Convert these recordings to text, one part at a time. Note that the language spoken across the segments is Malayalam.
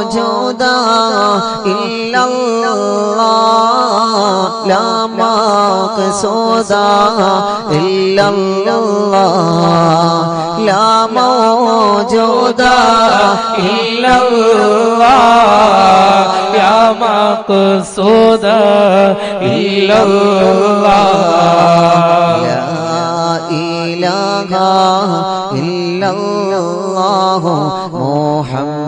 موجود إلا الله لا مقصود إلا الله لا موجود إلا الله يا مقصود إلا الله لا إله إلا الله محمد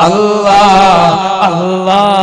আল্লাহ আল্লাহ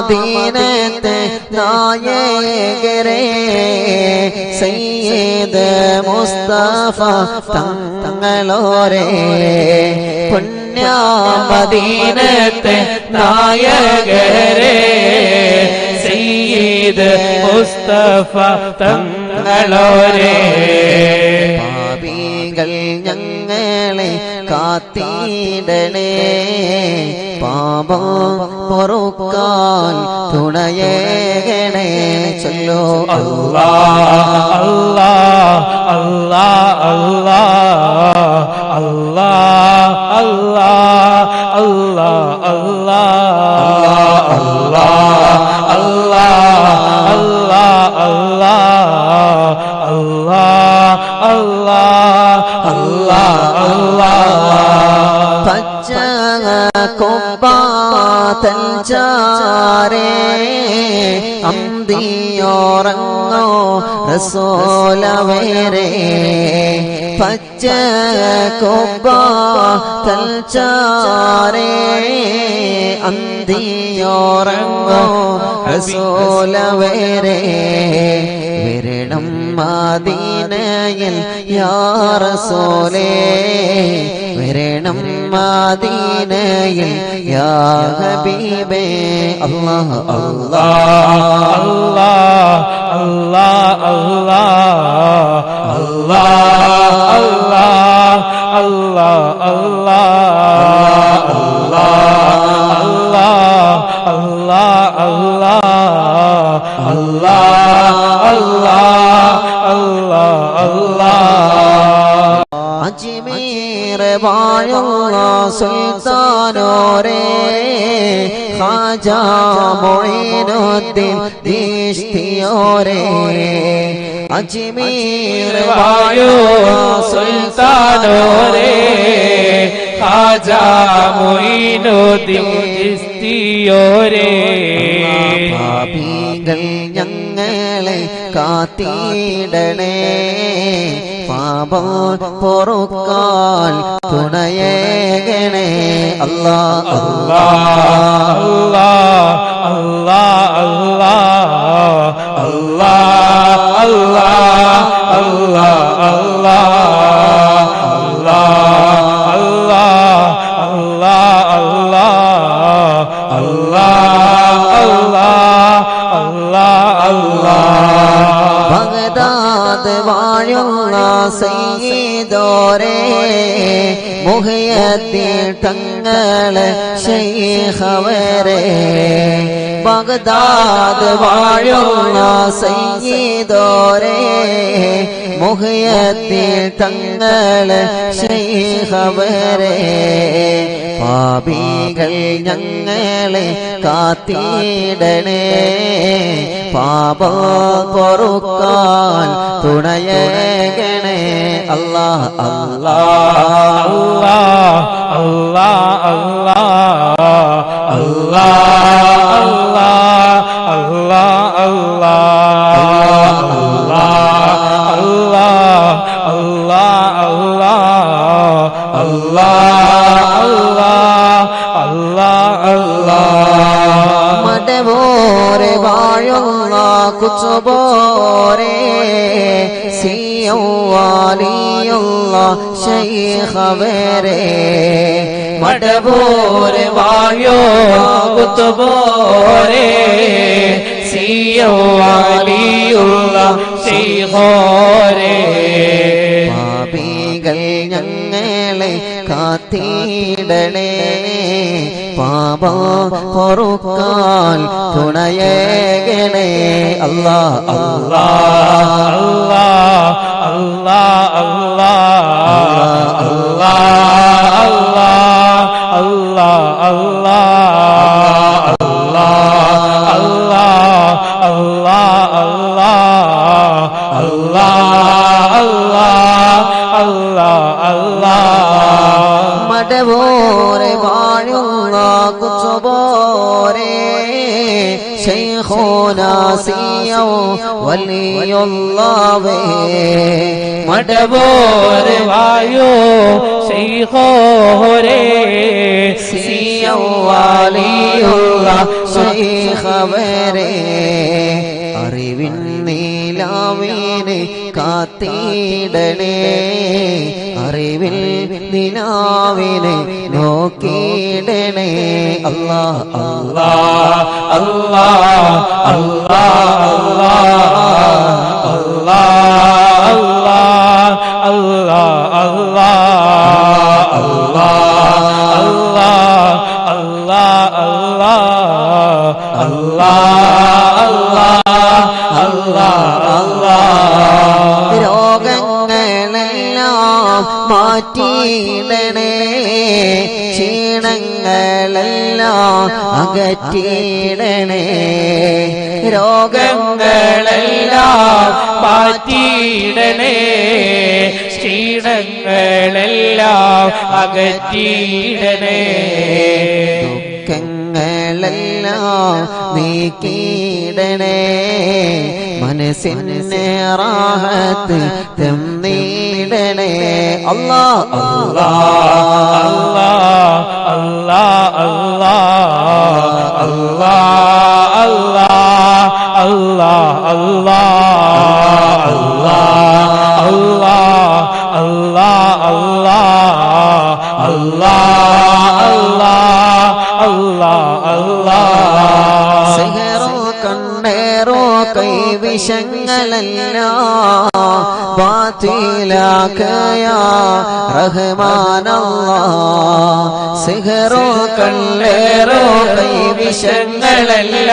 പുണ്യമദീനത്തെ നായകരെ സയ്യിദ് മുസ്തഫ തങ്ങളോരെ പുണ്യമദീനത്തെ നായകരെ സയ്യിദ് മുസ്തഫ തങ്ങളോരെ പാപികൾ ഞങ്ങളെ കാത്തിടണേ പാപം പൊറുക്കാൻ തുണയേകണേ ചൊല്ലോ. അല്ലാ അല്ലാ അല്ലാ അല്ലാ അല്ലാ. കൊമ്പാതഞ്ചാരേ അന്തിയോറങ്ങോ റസോലവേരേ പച്ച കൊമ്പാതഞ്ചാരേ അന്തിയോറങ്ങോ റസോലവേരേ വിരളം മദീനയിൽ യാ വരണം مدینے یا حبیب اللہ اللہ اللہ اللہ اللہ اللہ اللہ اللہ اللہ খাজা মঈনুদ্দিন দিশতিওরে अजमेर वायो सुल्तानो रे खाजा മൊയ്നുദ്ദീൻ ഇസ്തിയോരേ പാപികൾ ഞങ്ങളെ കാത്തിടണേ പാപം പൊറുക്കാൻ തുണയേകണേ. അല്ലാ അല്ലാ സയ്യിദോരേ മുഹയദ്ദീൻ തങ്ങളെ ശൈഖവരെ ബഗ്ദാദ് വാഴുന്ന സയ്യിദോരേ മുഹയത്തിൽ തങ്ങളെ ശൈഹവരെ പാപികൾ ഞങ്ങളെ കാത്തിടണേ പാപ പൊറുക്കാൻ തുണയേകണേ അല്ലാ അല്ലാ അല്ലാ അല്ലാ അല്ലാ അല്ലാ Allah Allah Allah Allah Allah Mate bore bayullah kutsbore Si wali Allah shaykh bere മടവോർ വായോ കുത്തുബോരേ സിയോ അലിയുള്ള സിഹോ കാത്തിടണേ പാപ പൊറുക്കാൻ തുണയേകണേ അല്ലാ അല്ലാ അല്ലാ അല്ലാ അല്ലാ അല്ലാ അല്ലാ അല്ലാ അല്ലാ നാസിയോ വലിയൊന്നാവേ മടവോർ വായോ ശൈഖോരേ സിയോ വാലിയുള്ള ശൈഖവരേ. അറിവിൻ നീലാവീനെ കാത്തിടണേ അറിവിൽ നിനാവിനെ നോക്കിയിടണേ അല്ലാ അല്ലാ അല്ലാ അല്ലാ അല്ലാ അല്ലാ അല്ലാ അല്ലാ അല്ലാ അല്ലാ അല്ലാ അല്ലാ അല്ലാ അല്ലാ അല്ലാ അല്ലാ മാറ്റിയിടണേ ക്ഷീണങ്ങളെല്ലാം അകറ്റിയിടണേ. രോഗങ്ങളെല്ലാം മാറ്റിയിടണേ. ക്ഷീണങ്ങളെല്ലാം അകറ്റിയിടണേ. ദുഃഖങ്ങളെല്ലാം നീക്കിയിടണേ. മനസ്സിന് റാഹത്ത് തന്നീടണേ അല്ലാ അല്ലാ അല്ലാ അല്ലാ അല്ലാ അല്ലാ അല്ലാ അല്ലാ അല്ലാ അല്ലാ അല്ലാ അല്ലാ അല്ലാ അല്ലാ അല്ലാ അല്ലാ സിഹറോ കണ്ണേറോ കൈവിഷങ്ങളെല്ലാം باطلاك يا رحمان الله സിഹറോ കള്ളേറോ കൈവിഷങ്ങളല്ല.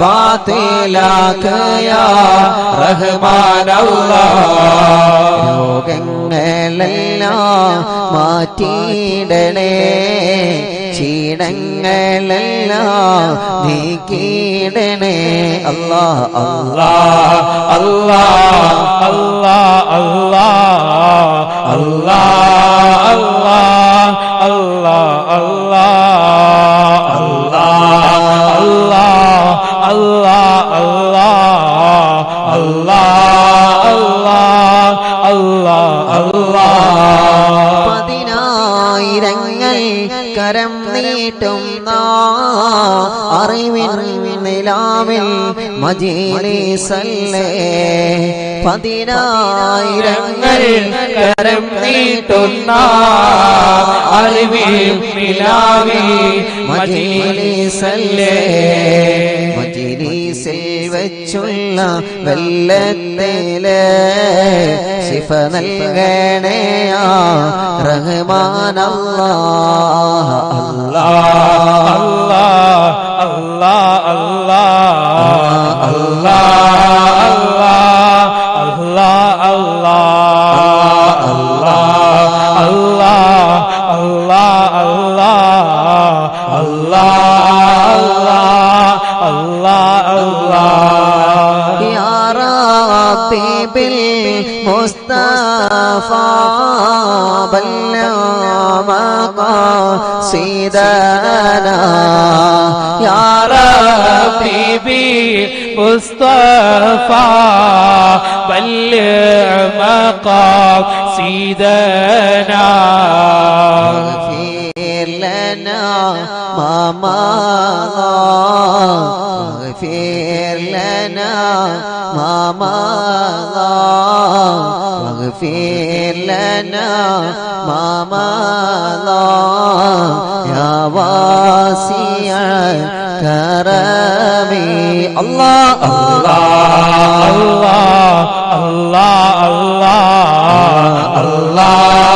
പാത്തിലാക്കയ റഹ്മാനല്ല. രോഗങ്ങളെല്ലാം മാറ്റിയിടണേ. ക്ഷീണങ്ങളെല്ലാം നീക്കിയിടണേ. അല്ലാ അല്ലാ അല്ലാ. കരം നീട്ടും അറിവിൻ നിലാവിൽ മജീലിസല്ലേ പതിനായിരങ്ങൾ കരം നീട്ടുന്ന അറിവിൽ നിലാവിൽ മജീലിസല്ലേ മജിലിസിൽ വെച്ചുള്ള വെള്ളത്തിൽ ശിഫ നൽകണേയാ റഹ്മാൻ അല്ലാഹ് അല്ലാഹ് അല്ലാഹ് അല്ലാഹ് അല്ലാഹ് അല്ലാഹ് അല്ലാഹ് അല്ലാഹ് അല്ലാഹ് അല്ലാഹ് അല്ലാഹ് അല്ലാഹ് അല്ലാഹ് يا ربي بالمصطفى بلغ مقاصدنا يا ربي مصطفى بلغ مقاصدنا لنا ما مضى واغفر لنا ما مضى واغفر لنا ما مضى يا واسع كرمي الله الله الله الله الله الله